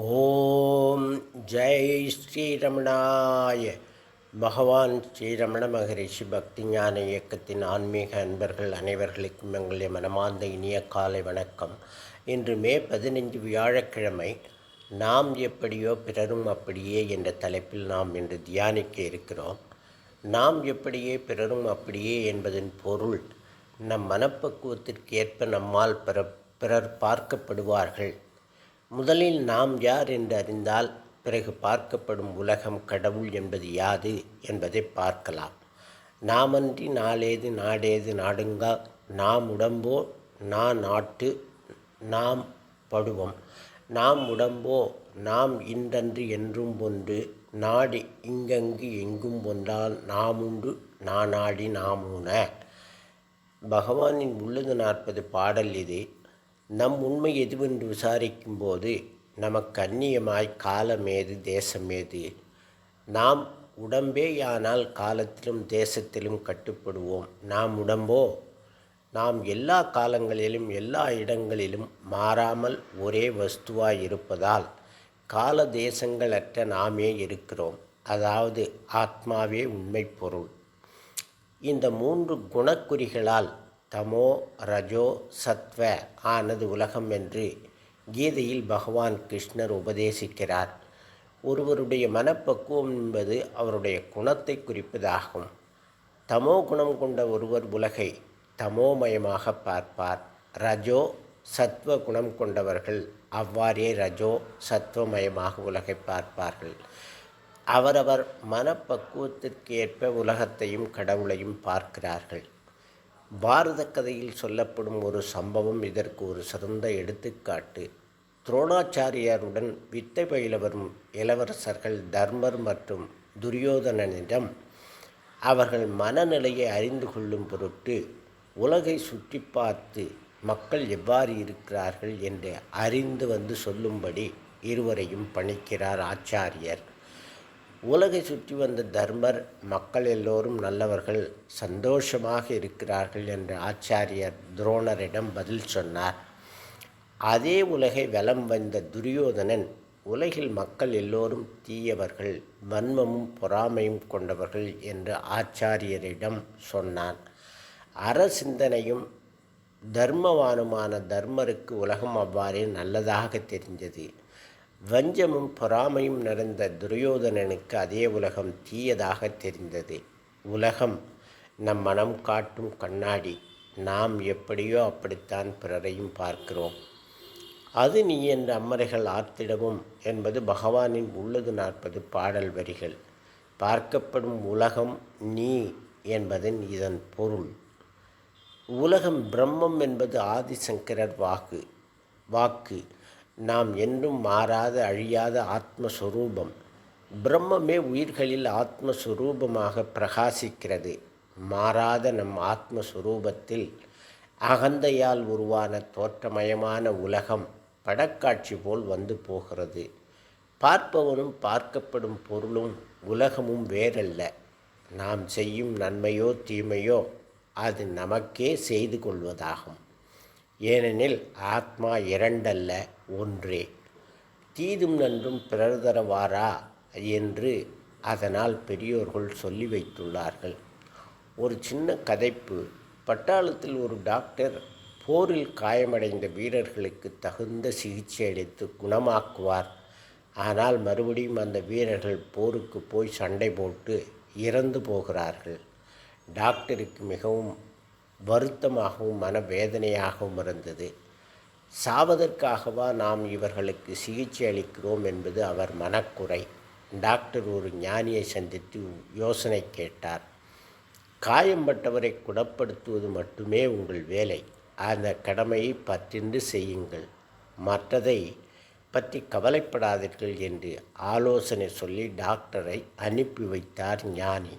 ஓம் ஜெய் ஸ்ரீரமணாய. பகவான் ஸ்ரீரமண மகரிஷி பக்தி ஞான இயக்கத்தின் ஆன்மீக அன்பர்கள் அனைவர்களுக்கும் எங்களுடைய மனமார்ந்த இனிய காலை வணக்கம். இன்று மே பதினைஞ்சு வியாழக்கிழமை நாம் எப்படியோ பிறரும் அப்படியே என்ற தலைப்பில் நாம் இன்று தியானிக்க இருக்கிறோம். நாம் எப்படியே பிறரும் அப்படியே என்பதன் பொருள் நம் மனப்பக்குவத்திற்கு ஏற்ப நம்மால் பிற பிறர் பார்க்கப்படுவார்கள். முதலில் நாம் யார் என்று அறிந்தால் பிறகு பார்க்கப்படும் உலகம் கடவுள் என்பது யாது என்பதை பார்க்கலாம். நாமன்றி நாளேது நாடேது நாடுங்கா நாம் உடம்போ நான் நாட்டு நாம் படுவோம். நாம் உடம்போ நாம் இன்றன்று என்றும் ஒன்று நாடு இங்கங்கு எங்கும் ஒன்றால் நாமுண்டு நானாடி நாமுன பகவானின் உள்ளது நாற்பது பாடல் இது. நம் உண்மை எதுவென்று விசாரிக்கும் போது நமக்கு அந்நியமாய் காலமேது தேசமேது நாம் உடம்பேயானால் காலத்திலும் தேசத்திலும் கட்டுப்படுவோம். நாம் உடம்போ? நாம் எல்லா காலங்களிலும் எல்லா இடங்களிலும் மாறாமல் ஒரே வஸ்துவாய் இருப்பதால் கால தேசங்களற்ற நாமே இருக்கிறோம். அதாவது ஆத்மாவே உண்மை பொருள். இந்த மூன்று குணக்குறிகளால் தமோ ரஜோ சத்வ ஆனது உலகம் என்று கீதையில் பகவான் கிருஷ்ணர் உபதேசிக்கிறார். ஒருவருடைய மனப்பக்குவம் என்பது அவருடைய குணத்தை குறிப்பதாகும். தமோ குணம் கொண்ட ஒருவர் உலகை தமோமயமாக பார்ப்பார். ரஜோ சத்வ குணம் கொண்டவர்கள் அவ்வாறே ரஜோ சத்வமயமாக உலகை பார்ப்பார்கள். அவரவர் மனப்பக்குவத்திற்கு ஏற்ப உலகத்தையும் கடவுளையும் பார்க்கிறார்கள். பாரத கதையில் சொல்லப்படும் ஒரு சம்பவம் இதற்கு ஒரு சிறந்த எடுத்துக்காட்டு. துரோணாச்சாரியாருடன் வித்தை பயில வரும் இளவரசர்கள் தர்மர் மற்றும் துரியோதனனிடம் அவர்கள் மனநிலையை அறிந்து கொள்ளும் பொருட்டு உலகை சுற்றி பார்த்து மக்கள் எவ்வாறு இருக்கிறார்கள் என்று அறிந்து வந்து சொல்லும்படி இருவரையும் பணிக்கிறார் ஆச்சாரியர். உலகை சுற்றி வந்த தர்மர் மக்கள் எல்லோரும் நல்லவர்கள் சந்தோஷமாக இருக்கிறார்கள் என்று ஆச்சாரியர் துரோணரிடம் பதில் சொன்னார். அதே உலகை வலம் வந்த துரியோதனன் உலகில் மக்கள் எல்லோரும் தீயவர்கள் வன்மமும் பொறாமையும் கொண்டவர்கள் என்று ஆச்சாரியரிடம் சொன்னான். அற சிந்தனையும் தர்மவானுமான தர்மருக்கு உலகம் அவ்வாறே நல்லதாக தெரிஞ்சது வஞ்சமும் பொறாமையும் நிறைந்த துரியோதனனுக்கு அதே உலகம் தீயதாக தெரிந்தது. உலகம் நம் மனம் காட்டும் கண்ணாடி. நாம் எப்படியோ அப்படித்தான் பிறரையும் பார்க்கிறோம். அது நீ என்ற அம்மறைகள் ஆர்த்திடவும் என்பது பகவானின் உள்ளது நாற்பது பாடல் வரிகள். பார்க்கப்படும் உலகம் நீ என்பதன் இதன் பொருள். உலகம் பிரம்மம் என்பது ஆதிசங்கரர் வாக்கு. வாக்கு. நாம் என்றும் மாறாத அழியாத ஆத்மஸ்வரூபம். பிரம்மமே உயிர்களில் ஆத்மஸ்வரூபமாக பிரகாசிக்கிறது. மாறாத நம் ஆத்மஸ்வரூபத்தில் அகந்தையால் உருவான தோற்றமயமான உலகம் படக்காட்சி போல் வந்து போகிறது. பார்ப்பவனும் பார்க்கப்படும் பொருளும் உலகமும் வேறல்ல. நாம் செய்யும் நன்மையோ தீமையோ அது நமக்கே செய்து கொள்வதாகும். ஏனெனில் ஆத்மா இரண்டல்ல ஒன்றே. தீதும் நன்றும் பிறர் தரவாரா என்று அதனால் பெரியோர்கள் சொல்லி வைத்துள்ளார்கள். ஒரு சின்ன கதைப்பு. பட்டாளத்தில் ஒரு டாக்டர் போரில் காயமடைந்த வீரர்களுக்கு தகுந்த சிகிச்சை அளித்து குணமாக்குவார். ஆனால் மறுபடியும் அந்த வீரர்கள் போருக்கு போய் சண்டை போட்டு இறந்து போகிறார்கள். டாக்டருக்கு மிகவும் வருத்தமாகவும் மனவேதனையாகவும் இருந்தது. சாவதற்காகவா நாம் இவர்களுக்கு சிகிச்சை அளிக்கிறோம் என்பது அவர் மனக்குறை. டாக்டர் ஒரு ஞானியை சந்தித்து யோசனை கேட்டார். காயம்பட்டவரை குணப்படுத்துவது மட்டுமே உங்கள் வேலை. அந்த கடமையை பற்றின்று செய்யுங்கள். மற்றதை பற்றி கவலைப்படாதீர்கள் என்று ஆலோசனை சொல்லி டாக்டரை அனுப்பி வைத்தார் ஞானி.